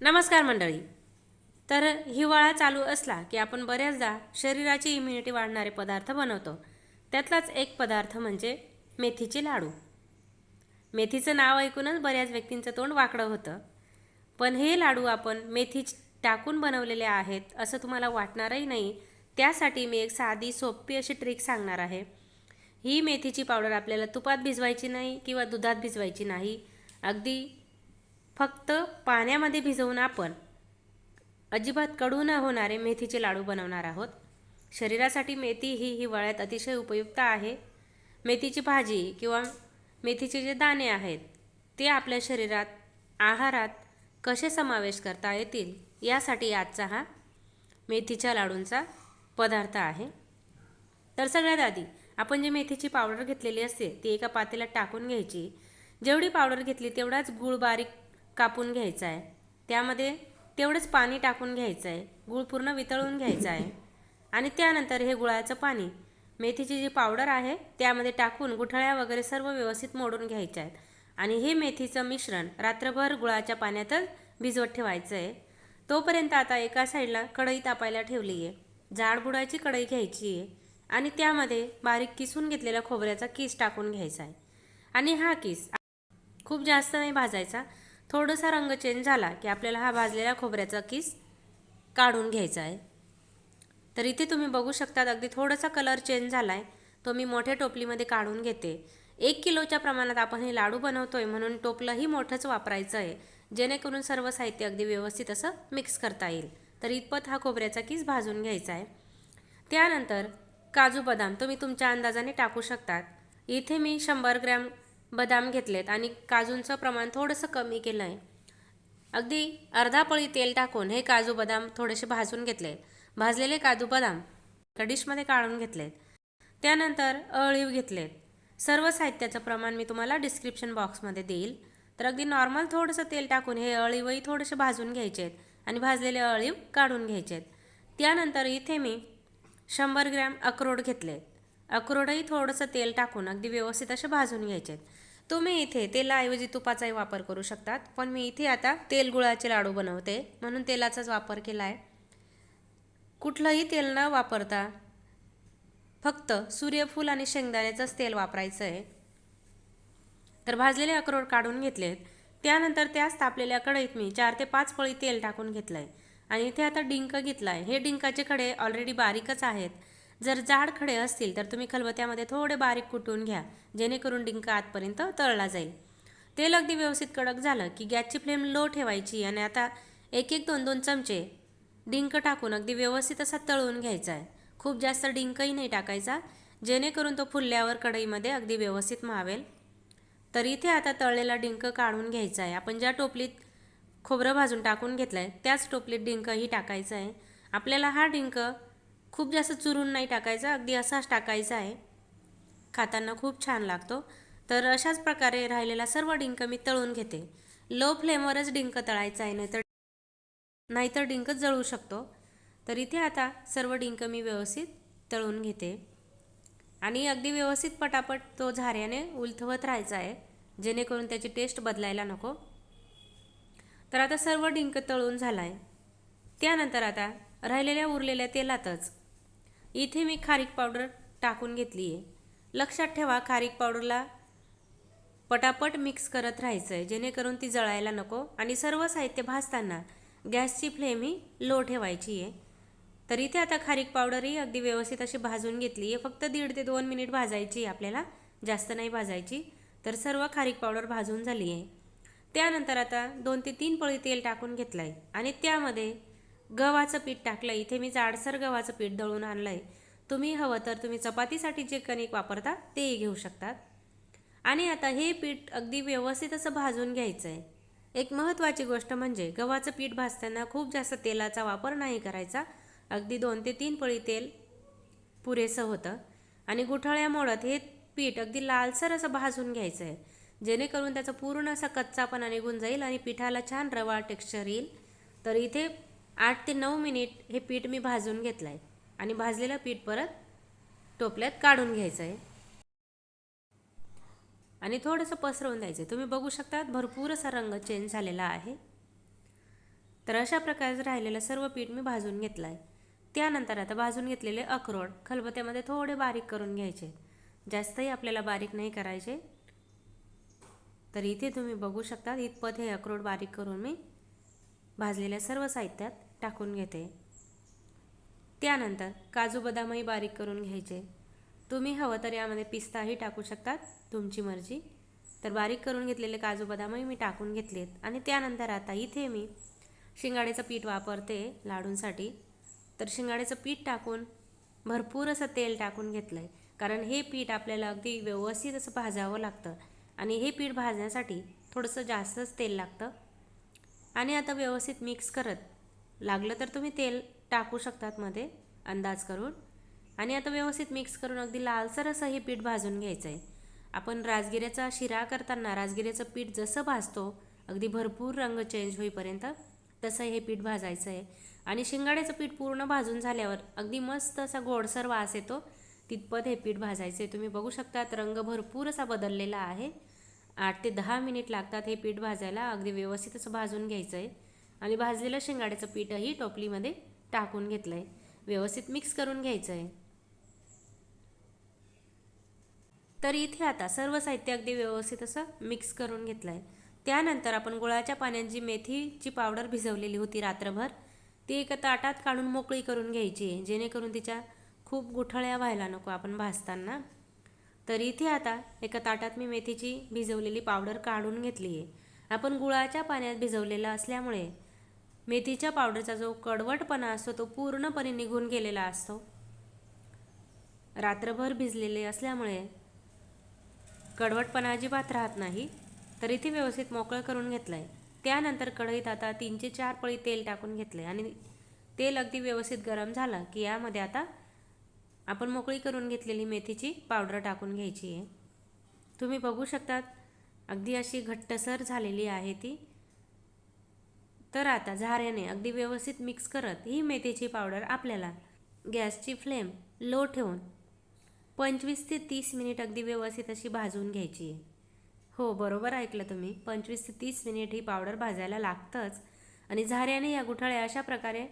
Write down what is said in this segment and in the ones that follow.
नमस्कार मंडळी. तर हिवाळा चालू असला की आपण बऱ्याचदा शरीराची इम्युनिटी वाढणारे पदार्थ बनवतो. त्यातलाच एक पदार्थ म्हणजे मेथीचे लाडू. मेथीचं नाव ऐकूनच बऱ्याच व्यक्तींचं तोंड वाकडं होतं. पण हे लाडू आपण मेथी टाकून बनवलेले आहेत असं तुम्हाला वाटणारही नाही. त्यासाठी मी एक साधी सोपी अशी ट्रिक सांगणार आहे. ही मेथीची पावडर आपल्याला तुपात भिजवायची नाही किंवा दुधात भिजवायची नाही. अगदी फक्त पाण्यामध्ये भिजवून आपण अजिबात कडू न होणारे मेथीचे लाडू बनवणार आहोत. शरीरासाठी मेथी ही हिवाळ्यात अतिशय उपयुक्त आहे. मेथीची भाजी किंवा मेथीचे जे दाणे आहेत ते आपल्या शरीरात आहारात कसे समावेश करता येतील यासाठी आजचा हा मेथीच्या लाडूंचा पदार्थ आहे. तर सगळ्यात आधी आपण जी मेथीची पावडर घेतलेली असते ती एका पातेल्यात टाकून घ्यायची. जेवढी पावडर घेतली तेवढाच गूळ बारीक कापून घ्यायचा आहे त्यामध्ये तेवढंच पाणी टाकून घ्यायचं आहे गूळ पूर्ण वितळून घ्यायचा आहे आणि त्यानंतर हे गुळाचं पाणी मेथीची जी पावडर आहे त्यामध्ये टाकून गुठळ्या वगैरे सर्व व्यवस्थित मोडून घ्यायच्या आहेत आणि हे मेथीचं मिश्रण रात्रभर गुळाच्या पाण्यातच भिजवत ठेवायचं आहे तोपर्यंत आता एका साईडला कढई तापायला ठेवली आहे जाड बुडाची कढई घ्यायची आहे आणि त्यामध्ये बारीक किसून घेतलेला खोबऱ्याचा किस टाकून घ्यायचा आहे आणि हा किस खूप जास्त नाही भाजायचा थोडासा रंग चेंज झाला की आपल्याला हा भाजलेला खोबऱ्याचा किस काढून घ्यायचा आहे. तर इथे तुम्ही बघू शकतात अगदी थोडासा कलर चेंज झाला आहे तो मी मोठ्या टोपलीमध्ये काढून घेते. एक किलोच्या प्रमाणात आपण हे लाडू बनवतोय म्हणून टोपलंही मोठंच वापरायचं आहे. जेणेकरून सर्व साहित्य अगदी व्यवस्थित असं मिक्स करता येईल. तर इतपत हा खोबऱ्याचा किस भाजून घ्यायचा आहे. त्यानंतर काजू बदाम तुम्ही तुमच्या अंदाजाने टाकू शकतात. इथे मी शंभर ग्रॅम बदाम घेतलेत आणि काजूंचं प्रमाण थोडंसं कमी केलं आहे अगदी अर्धा पळी तेल टाकून हे काजू बदाम थोडेसे भाजून घेतले भाजलेले काजू बदाम डिशमध्ये काढून घेतलेत. त्यानंतर अळीव घेतलेत. सर्व साहित्याचं प्रमाण मी तुम्हाला डिस्क्रिप्शन बॉक्समध्ये देईल. तर अगदी नॉर्मल थोडंसं तेल टाकून हे अळीवही थोडेसे भाजून घ्यायचे आहेत आणि भाजलेले अळीव काढून घ्यायचे आहेत त्यानंतर इथे मी शंभर ग्रॅम अक्रोड घेतले अक्रोडही थोडंसं तेल टाकून अगदी व्यवस्थित असे भाजून घ्यायचे आहेत तुम्ही इथे तेलाऐवजी तुपाचाही वापर करू शकतात. पण मी इथे आता तेलगुळाचे लाडू बनवते. म्हणून तेलाचाच वापर केला आहे कुठलंही तेल न वापरता फक्त सूर्यफूल आणि शेंगदाण्याचंच तेल वापरायचं आहे तर भाजलेले अक्रोड काढून घेतलेत. त्यानंतर त्याच तापलेल्या कढईत मी चार ते पाच पळी तेल टाकून घेतलं आहे आणि इथे आता डिंक घेतला आहे हे डिंकाचे खडे ऑलरेडी बारीकच आहेत. जर जाड खडे असतील तर तुम्ही खलबत्यामध्ये थोडे बारीक कुटून घ्या जेणेकरून डिंक आतपर्यंत तळला जाईल. तेल अगदी व्यवस्थित कडक झालं की गॅसची फ्लेम लो ठेवायची आणि आता एक एक दोन दोन चमचे डिंक टाकून अगदी व्यवस्थित असा तळून घ्यायचा आहे. खूप जास्त डिंकही नाही टाकायचा जेणेकरून तो फुलल्यावर कढईमध्ये अगदी व्यवस्थित मावेल. तर इथे आता तळलेला डिंक काढून घ्यायचा आहे. आपण ज्या टोपलीत खोबरं भाजून टाकून घेतलं आहे त्याच टोपलीत डिंकही टाकायचं आहे. आपल्याला हा डिंक खूप जास्त चुरून नाही टाकायचा. अगदी असाच टाकायचा आहे. खाताना खूप छान लागतो. तर अशाच प्रकारे राहिलेला सर्व डिंक मी तळून घेते. लो फ्लेमवरच डिंक तळायचा आहे नाहीतर नाहीतर डिंक जळू शकतो. तर इथे आता सर्व डिंक मी व्यवस्थित तळून घेते. आणि अगदी व्यवस्थित पटापट तो झाऱ्याने उलथवत राहायचा आहे जेणेकरून त्याची टेस्ट बदलायला नको. तर आता सर्व डिंक तळून झाला आहे त्यानंतर आता राहिलेल्या उरलेल्या तेलातच इथे मी खारीक पावडर टाकून घेतली आहे लक्षात ठेवा खारीक पावडरला पटापट मिक्स करत राहायचं आहे जेणेकरून ती जळायला नको आणि सर्व साहित्य भाजताना गॅसची फ्लेम ही लो ठेवायची आहे तर इथे आता खारीक पावडरही अगदी व्यवस्थित अशी भाजून घेतली आहे फक्त दीड ते दोन मिनिट भाजायची आपल्याला. जास्त नाही भाजायची. तर सर्व खारीक पावडर भाजून झाली आहे त्यानंतर आता दोन ते तीन पळी तेल टाकून घेतलं आहे आणि त्यामध्ये गव्हाचं पीठ टाकलं इथे मी जाडसर गव्हाचं पीठ दळून आणलं आहे तुम्ही हवं तर तुम्ही चपातीसाठी जे कणिक वापरता तेही घेऊ शकतात. आणि आता हे पीठ अगदी व्यवस्थित असं भाजून घ्यायचं आहे एक महत्त्वाची गोष्ट म्हणजे गव्हाचं पीठ भाजताना खूप जास्त तेलाचा वापर नाही करायचा. अगदी दोन ते तीन पळी तेल पुरेसं होतं. आणि गुठळ्या मोडत हे पीठ अगदी लालसर असं भाजून घ्यायचं आहे जेणेकरून त्याचा पूर्ण असा कच्चापणा निघून जाईल आणि पिठाला छान रवा टेक्स्चर येईल. तर इथे आठ ते नऊ मिनिट हे पीठ मी भाजून घेतलं आहे आणि भाजलेलं पीठ परत टोपल्यात काढून घ्यायचं आहे आणि थोडंसं पसरवून द्यायचं तुम्ही बघू शकता भरपूर असा रंग चेंज झालेला आहे. तर अशा प्रकारे राहिलेलं सर्व पीठ मी भाजून घेतलं आहे त्यानंतर आता भाजून घेतलेले अक्रोड खलबत्यामध्ये थोडे बारीक करून घ्यायचे. जास्तही आपल्याला बारीक नाही करायचे. तर इथे तुम्ही बघू शकता इतपत हे अक्रोड बारीक करून मी भाजलेल्या सर्व साहित्यात टाकून घेते. त्यानंतर काजू बदामही बारीक करून घ्यायचे. तुम्ही हवं तर यामध्ये पिस्ताही टाकू शकतात तुमची मर्जी. तर बारीक करून घेतलेले काजू बदामही मी टाकून घेतलेत. आणि त्यानंतर आता इथे मी शिंगाड्याचं पीठ वापरते लाडूंसाठी. तर शिंगाड्याचं पीठ टाकून भरपूर असं तेल टाकून घेतलं आहे कारण हे पीठ आपल्याला अगदी व्यवस्थित असं भाजावं लागतं. आणि हे पीठ भाजण्यासाठी थोडंसं जास्तच तेल लागतं. आणि आता व्यवस्थित मिक्स करत लागलं तर तुम्ही तेल टाकू शकतात मध्ये अंदाज करून. आणि आता व्यवस्थित मिक्स करून अगदी लालसर असं हे पीठ भाजून घ्यायचं आहे आपण राजगिऱ्याचा शिरा करताना राजगिऱ्याचं पीठ जसं भाजतो अगदी भरपूर रंग चेंज होईपर्यंत तसं हे पीठ भाजायचं आहे आणि शिंगाड्याचं पीठ पूर्ण भाजून झाल्यावर अगदी मस्त असा गोडसर वास येतो तितपत हे पीठ भाजायचं आहे तुम्ही बघू शकतात रंग भरपूर असा बदललेला आहे. आठ ते दहा मिनिट लागतात हे पीठ भाजायला अगदी व्यवस्थित असं भाजून घ्यायचं आहे आणि भाजलेलं शेंगाड्याचं पीठही टोपलीमध्ये टाकून घेतलं आहे व्यवस्थित मिक्स करून घ्यायचं आहे तर इथे आता सर्व साहित्य अगदी व्यवस्थित असं मिक्स करून घेतलं आहे त्यानंतर आपण गुळाच्या पाण्यात जी मेथीची पावडर भिजवलेली होती रात्रभर. ती एका ताटात काढून मोकळी करून घ्यायची आहे जेणेकरून तिच्या खूप गुठळ्या व्हायला नको आपण भाजताना. तर इथे आता एका ताटात मी मेथीची भिजवलेली पावडर काढून घेतली आहे आपण गुळाच्या पाण्यात भिजवलेलं असल्यामुळे मेथीच्या पावडरचा जो कडवटपणा असतो तो पूर्णपणे निघून गेलेला असतो. रात्रभर भिजलेले असल्यामुळे कडवटपणा अजिबात राहत नाही. तर इथे व्यवस्थित मोकळं करून घेतलं आहे त्यानंतर कढईत आता तीनचे चार पळी तेल टाकून घेतलं आहे आणि तेल अगदी व्यवस्थित गरम झालं की यामध्ये आता आपण मोकळी करून घेतलेली मेथीची पावडर टाकून घ्यायची आहे. तुम्ही बघू शकतात अगदी अशी घट्टसर झालेली आहे ती. तर आता झाऱ्याने अगदी व्यवस्थित मिक्स करत ही मेथीची पावडर आपल्याला गॅसची फ्लेम लो ठेवून पंचवीस ते तीस मिनिट अगदी व्यवस्थित अशी भाजून घ्यायची. आहे हो बरोबर ऐकलं तुम्ही. पंचवीस ते तीस मिनिट ही पावडर भाजायला लागतंच आणि झाऱ्याने या गुठळ्या अशा प्रकारे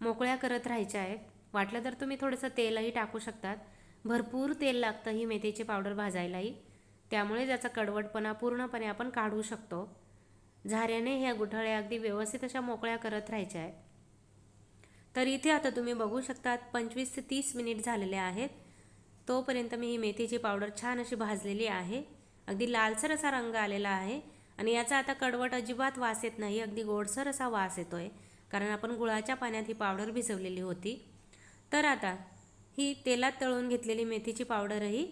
मोकळ्या करत राहायच्या आहेत. वाटलं तर तुम्ही थोडंसं तेलही टाकू शकतात. भरपूर तेल लागतं ही मेथीची पावडर भाजायलाही. त्यामुळे त्याचा कडवटपणा पूर्णपणे आपण काढू शकतो. झाऱ्याने ह्या गुठळ्या अगदी व्यवस्थित अशा मोकळ्या करत राहायच्या आहेत. तर इथे आता तुम्ही बघू शकतात पंचवीस ते तीस मिनिट झालेले आहेत. तोपर्यंत मी ही मेथीची पावडर छान अशी भाजलेली आहे. अगदी लालसर असा रंग आलेला आहे आणि याचा आता कडवट अजिबात वास येत नाही अगदी गोडसर असा वास येतो आहे कारण आपण गुळाच्या पाण्यात ही पावडर भिजवलेली होती. तर आता ही तेलात तळून घेतलेली मेथीची पावडरही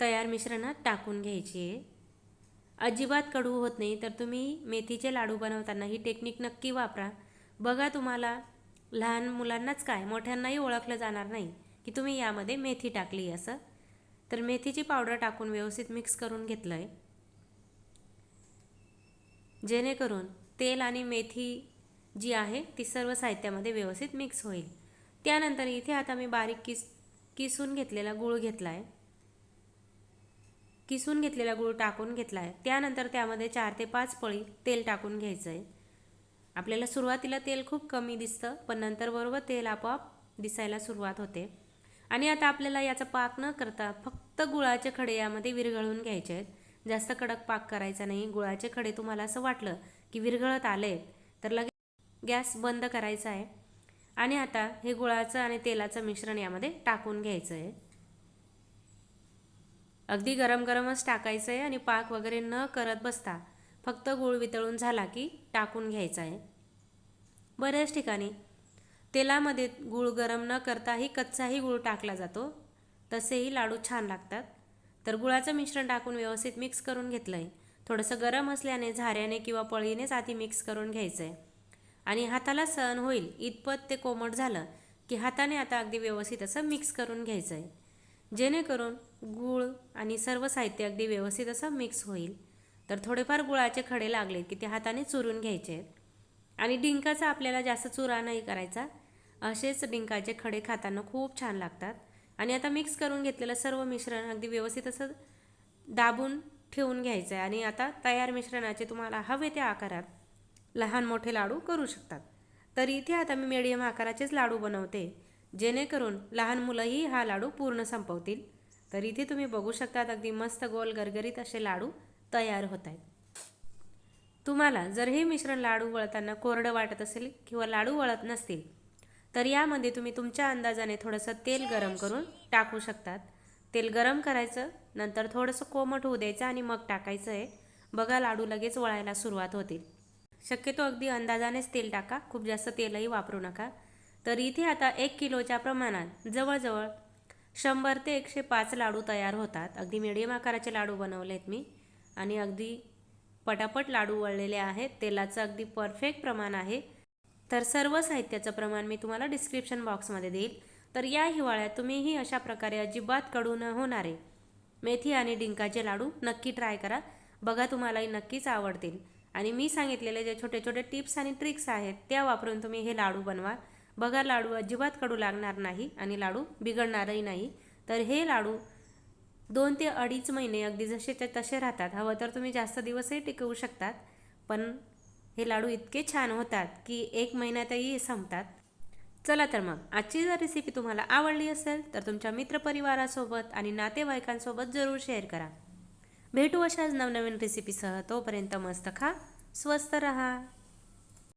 तयार मिश्रणात टाकून घ्यायची आहे. अजिबात कडू होत नाही तर तुम्ही मेथीचे लाडू बनवताना ही टेक्निक नक्की वापरा. बघा तुम्हाला लहान मुलांनाच काय मोठ्यांनाही ओळखलं जाणार नाही की तुम्ही यामध्ये मेथी टाकली असं. तर मेथीची पावडर टाकून व्यवस्थित मिक्स करून घेतलं आहे जेणेकरून तेल आणि मेथी जी आहे ती सर्व साहित्यामध्ये व्यवस्थित मिक्स होईल. त्यानंतर इथे आता मी बारीक किस किसून घेतलेला गूळ घेतला आहे किसून घेतलेला गूळ टाकून घेतला आहे त्यानंतर त्यामध्ये चार ते पाच पळी तेल टाकून घ्यायचं आहे आपल्याला सुरुवातीला तेल खूप कमी दिसतं पण नंतर बरोबर तेल आपोआप दिसायला सुरुवात होते. आणि आता आपल्याला याचा पाक न करता फक्त गुळाचे खडे यामध्ये विरघळून घ्यायचे आहेत. जास्त कडक पाक करायचा नाही. गुळाचे खडे तुम्हाला असं वाटलं की विरघळत आले तर लगेच गॅस बंद करायचा आहे. आणि आता हे गुळाचं आणि तेलाचं मिश्रण यामध्ये टाकून घ्यायचं आहे अगदी गरम गरमच टाकायचं आहे आणि पाक वगैरे न करत बसता फक्त गूळ वितळून झाला की टाकून घ्यायचा आहे बऱ्याच ठिकाणी तेलामध्ये गूळ गरम न करताही कच्चाही गूळ टाकला जातो. तसेही लाडू छान लागतात. तर गुळाचं मिश्रण टाकून व्यवस्थित मिक्स करून घेतलं आहे थोडंसं गरम असल्याने झाऱ्याने किंवा पळीनेच आधी मिक्स करून घ्यायचं आहे आणि हाताला सहन होईल इतपत ते कोमट झालं की हाताने आता अगदी व्यवस्थित असं मिक्स करून घ्यायचं आहे जेणेकरून गूळ आणि सर्व साहित्य अगदी व्यवस्थित असं मिक्स होईल. तर थोडेफार गुळाचे खडे लागले की ते हाताने चुरून घ्यायचे आहेत. आणि डिंकाचा आपल्याला जास्त चुरा नाही करायचा. असेच डिंकाचे खडे खाताना खूप छान लागतात. आणि आता मिक्स करून घेतलेलं सर्व मिश्रण अगदी व्यवस्थित असं दाबून ठेवून घ्यायचं आहे आणि आता तयार मिश्रणाचे तुम्हाला हवे त्या आकारात लहान मोठे लाडू करू शकतात. तर इथे आता मी मिडियम आकाराचेच लाडू बनवते. जेणेकरून लहान मुलंही हा लाडू पूर्ण संपवतील. तर इथे तुम्ही बघू शकतात अगदी मस्त गोल गरगरीत असे लाडू तयार होत आहेत तुम्हाला जर हे मिश्रण लाडू वळताना कोरडं वाटत असेल किंवा लाडू वळत नसतील तर यामध्ये तुम्ही तुमच्या अंदाजाने थोडंसं तेल गरम करून टाकू शकतात. तेल गरम करायचं नंतर थोडंसं कोमट होऊ द्यायचं आणि मग टाकायचं आहे बघा लाडू लगेच वळायला सुरुवात होतील. शक्यतो अगदी अंदाजानेच तेल टाका खूप जास्त तेलही वापरू नका. तर इथे आता एक किलोच्या प्रमाणात जवळजवळ शंभर ते एकशे पाच लाडू तयार होतात. अगदी मिडियम आकाराचे लाडू बनवले आहेत मी. आणि अगदी पटापट लाडू वळलेले आहेत. तेलाचं अगदी परफेक्ट प्रमाण आहे. तर सर्व साहित्याचं प्रमाण मी तुम्हाला डिस्क्रिप्शन बॉक्समध्ये देईल. तर या हिवाळ्यात तुम्हीही अशा प्रकारे अजिबात कडू न होणारे मेथी आणि डिंकाचे लाडू नक्की ट्राय करा. बघा तुम्हालाही नक्कीच आवडतील. आणि मी सांगितलेले जे छोटे छोटे टिप्स आणि ट्रिक्स आहेत त्या वापरून तुम्ही हे लाडू बनवा. बघा लाडू अजिबात कडू लागणार नाही आणि लाडू बिघडणारही नाही. तर हे लाडू दोन ते अडीच महिने अगदी जसेच्या तसे राहतात. हवं तर तुम्ही जास्त दिवसही टिकवू शकतात पण हे लाडू इतके छान होतात की एक महिन्यातही संपतात. चला तर मग आजची जर रेसिपी तुम्हाला आवडली असेल तर तुमच्या मित्रपरिवारासोबत आणि नातेवाईकांसोबत जरूर शेअर करा. भेटू अशाच नवनवीन रेसिपीसह तोपर्यंत मस्त खा स्वस्त रहा.